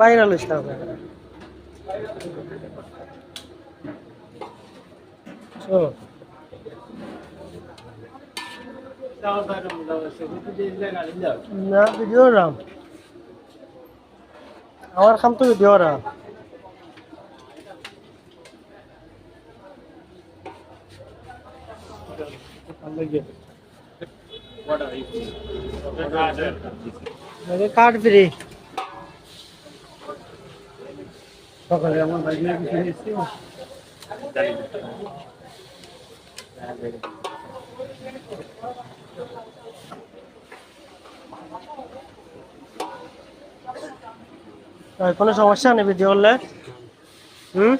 Viral ও না video Ram. আমার কাম তো ভিডিও রাম। Card free. সকালে আমার ভাই কিছু নিচ্ছি কোনো সমস্যা নেই ভিডিও করলে হুম?